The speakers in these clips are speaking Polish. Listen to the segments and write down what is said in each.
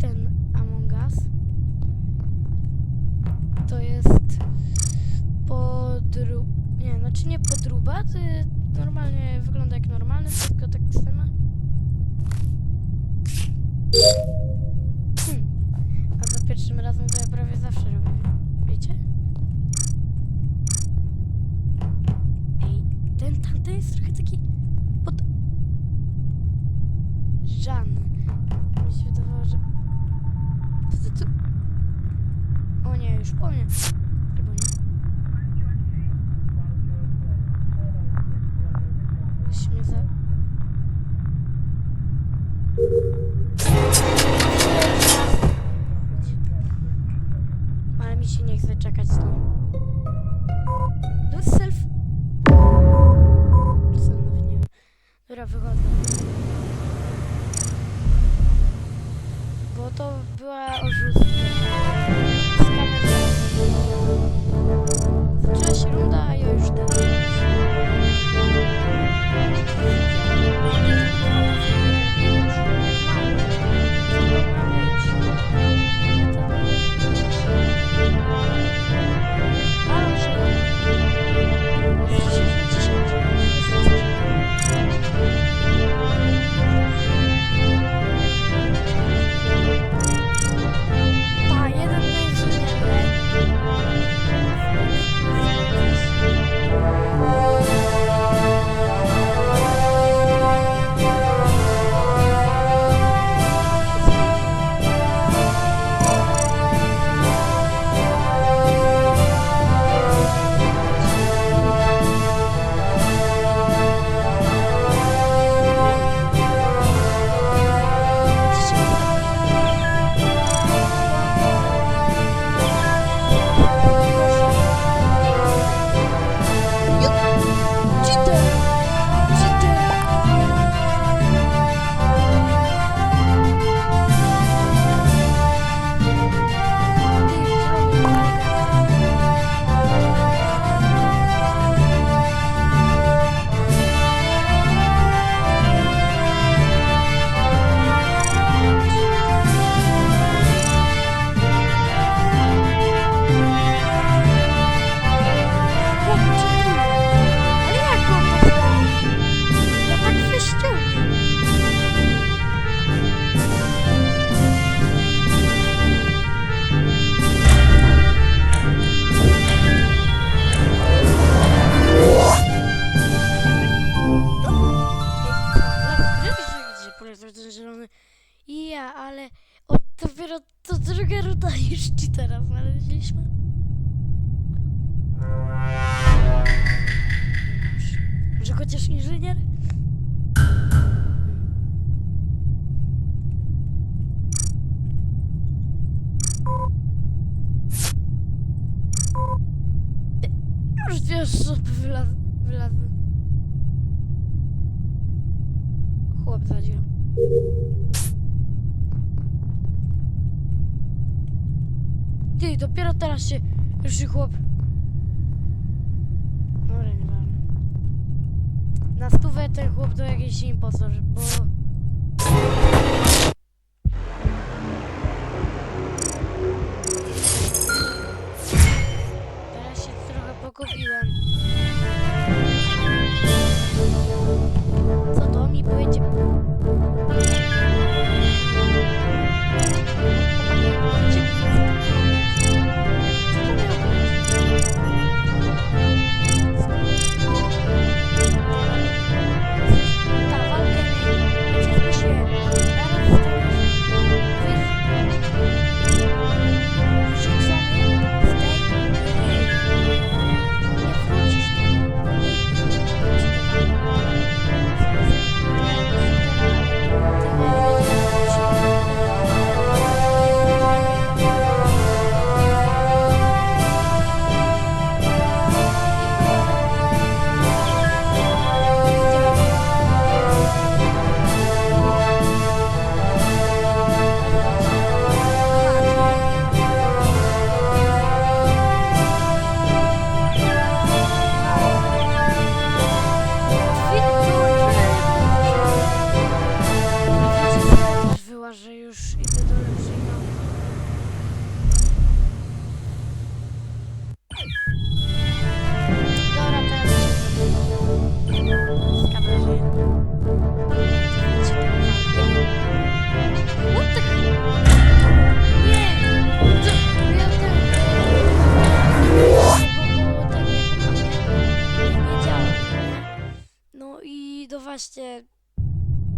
ten Among Us. To jest podru... Nie, znaczy nie podruba, to normalnie wygląda jak normalny, wszystko tak samo. Ale mi się nie chce czekać tu. Do self... Co, nawet nie wiem. Dobra, wychodzę. Bo to była oszustwo. Zadział. Ty, dopiero teraz się ruszy chłop. Dobra, nieważne. Na stówę ten chłop to jakiś impostor, bo...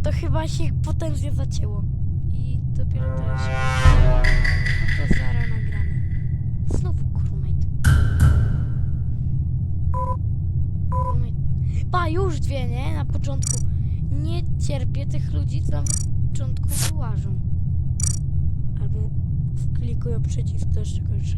to chyba się potężnie zacięło. I dopiero teraz się... No to zaraz nagramy. Znowu. Crewmate. Pa, już dwie, nie? Na początku. Nie cierpię tych ludzi, co na początku wyłażą. Albo klikują przycisk, to jeszcze gorsze.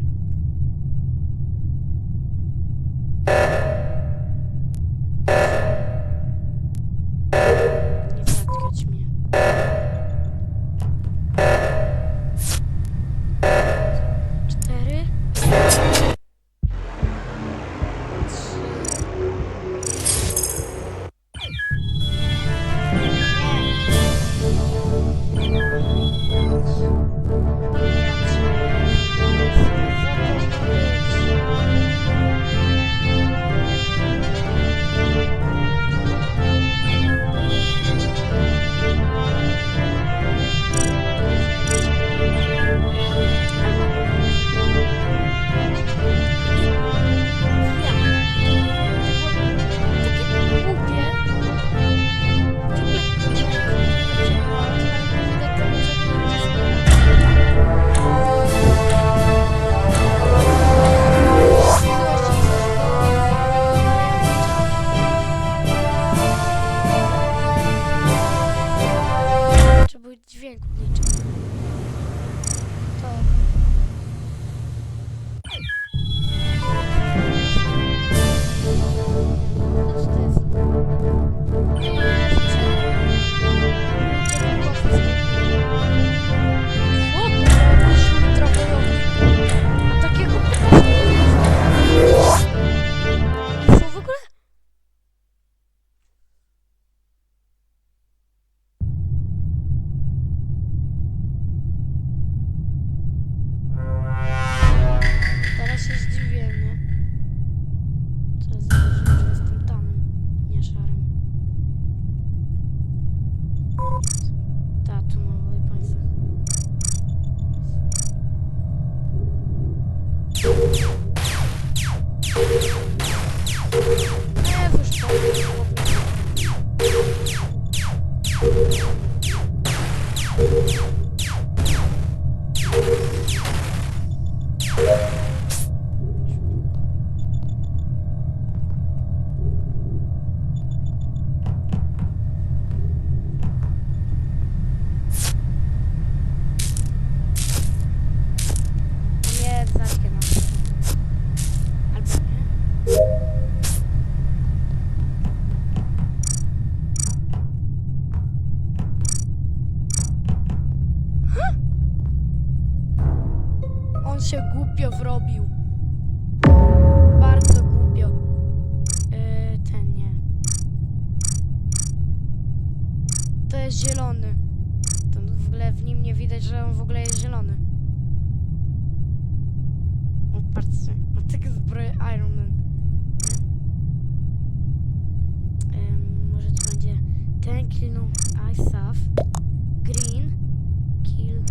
Ten kill no ISAF. Green kill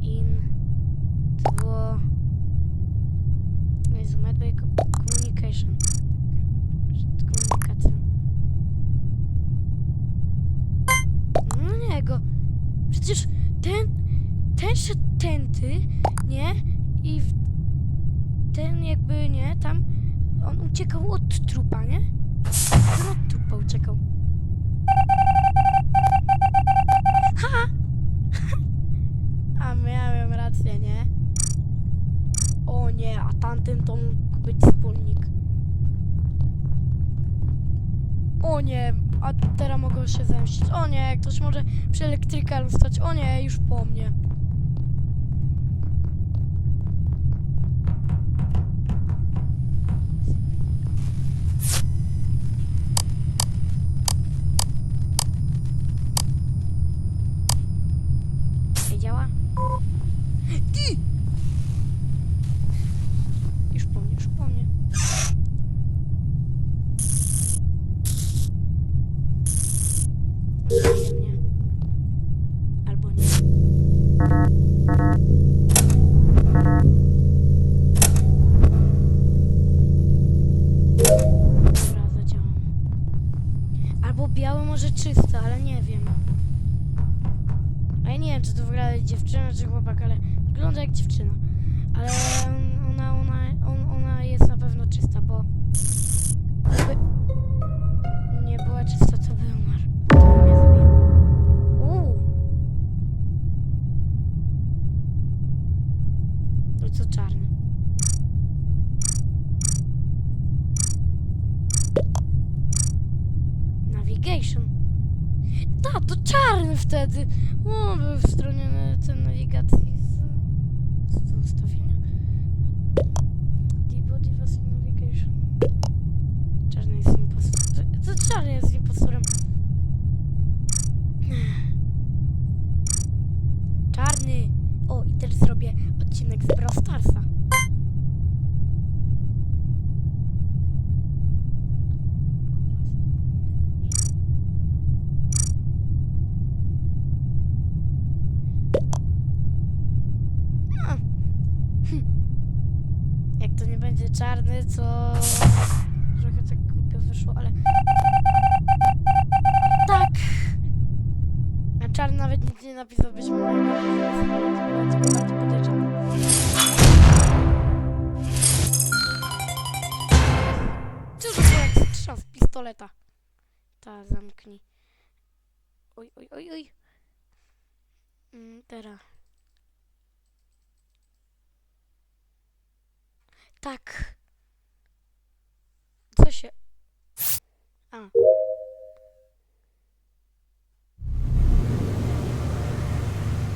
in dwo Jezu, medbay communication. Komunikacja. No nie go. Przecież ten, ten szedł tędy, nie? I w, ten jakby, nie? Tam on uciekał od trupa, nie? Uciekał. Ha! A miałem rację, nie? O nie, a tamten to mógł być wspólnik. O nie, a teraz mogą się zemścić. O nie, ktoś może przy elektrykalu stać. O nie, już po mnie. Navigation. Ta, to czarny wtedy. O, był w stronie na- tej nawigacji. Co to ustawienia? Debody was in navigation. Czarny jest impostorem. To, to czarny jest impostorem. Czarny! O, i też zrobię odcinek z Brawl Starsa. A. Hm. Jak to nie będzie czarny, to trochę tak głupio wyszło, ale tak. A czarny nawet nic nie napisał, być może. Co to jak strzał z pistoleta? Ta, zamknij. Oj, oj, oj, oj. Mm, teraz. Tak. Co się... A.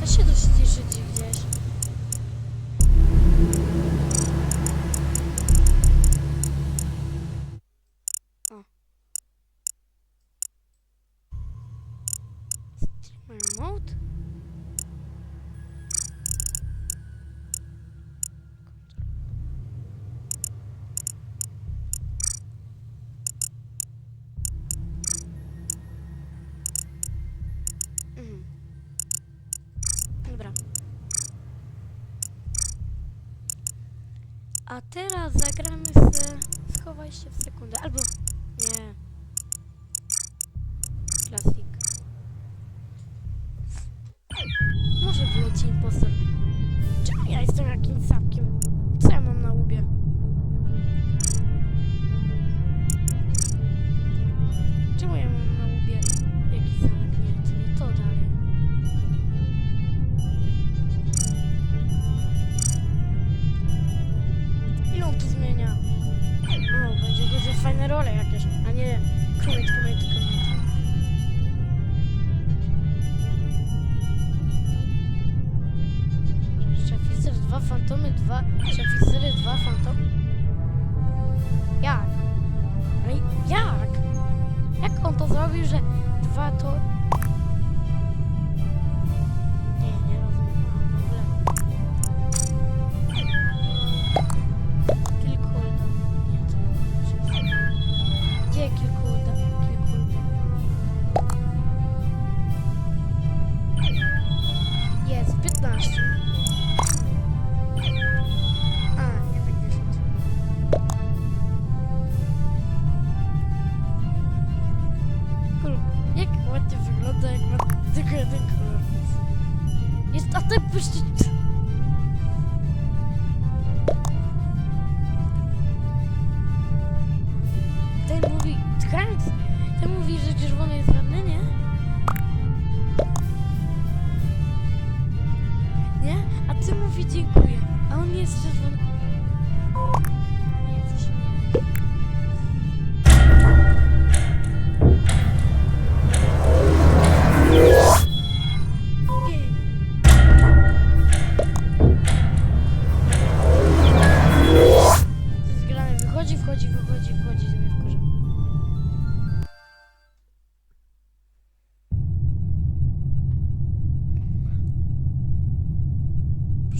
To się dość ciszy gdzieś. A teraz zagramy se... Schowaj się w sekundę. Albo... Nie. Klasik. Może wleci impostor. Czemu ja jestem jakimś sapkiem? Zrobił, że dwa to...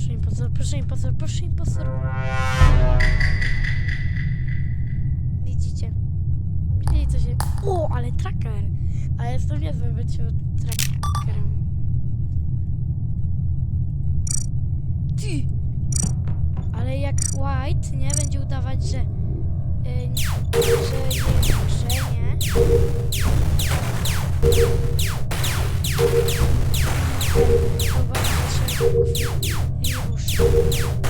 Proszę impostor, proszę impostor, proszę impostor. Widzicie? Widzieli co się... O, ale tracker! A jestem niezły byciu trackerem. Ty! Ale jak White, nie? Będzie udawać, że... Yy, że nie jest że nie. Chyba, że Thank you.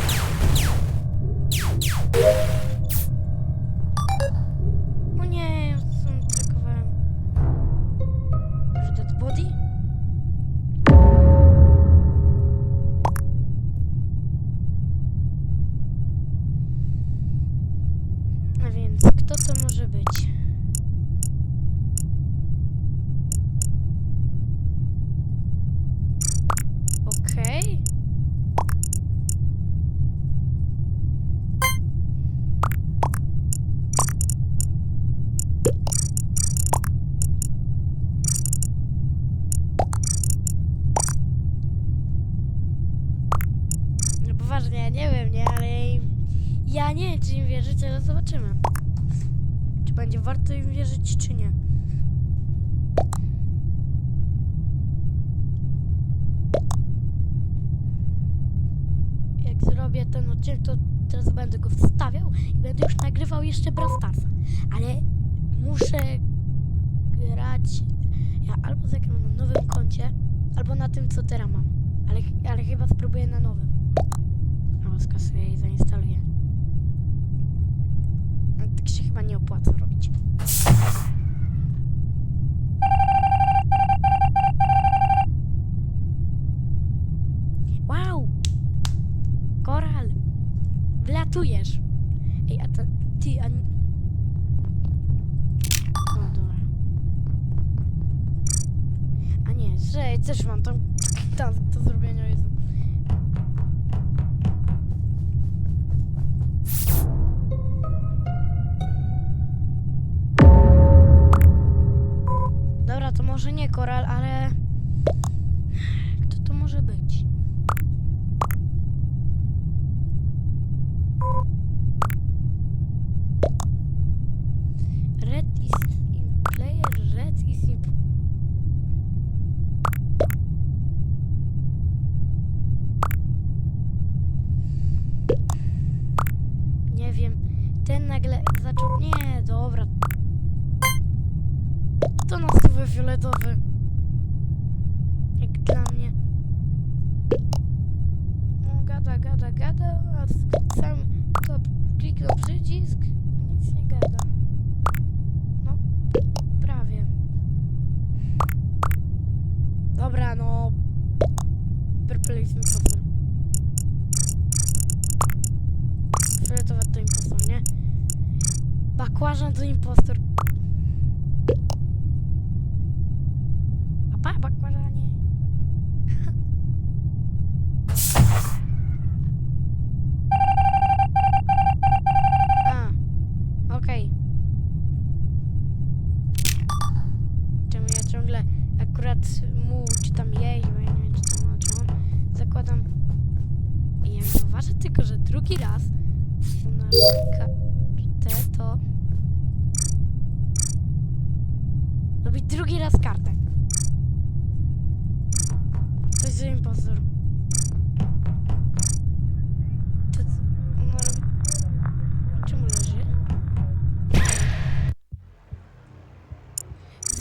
Nie czy im wierzyć, ale zobaczymy. Czy będzie warto im wierzyć, czy nie. Jak zrobię ten odcinek, to teraz będę go wstawiał i będę już nagrywał jeszcze Brawl. Ale muszę grać ja albo zagram na nowym koncie, albo na tym, co teraz mam. Ale, ale chyba spróbuję na nowym. Albo skasuję i zainstaluję. No, Tak się chyba nie opłaca robić. Wow! Koral! Wlatujesz! Ej, a to ty, a... nie- O, dobra. A nie, że też mam tam, tam do zrobienia, Jezu. Może nie koral, ale... Kto to może być? Red is in player, red is in... Nie wiem, ten nagle zaczął... Nie, dobra. To na stówę fioletowy. Jak dla mnie. No, gada, gada, gada, a sam to kliknął przycisk, nic nie gada. No, prawie. Dobra, no. Purple jest impostor. Fioletowe to impostor, nie? Bakłażan to impostor. Bye. Bye.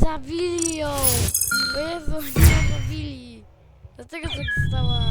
Zabili ją! O Jezu, nie zabili! Dlatego tak została.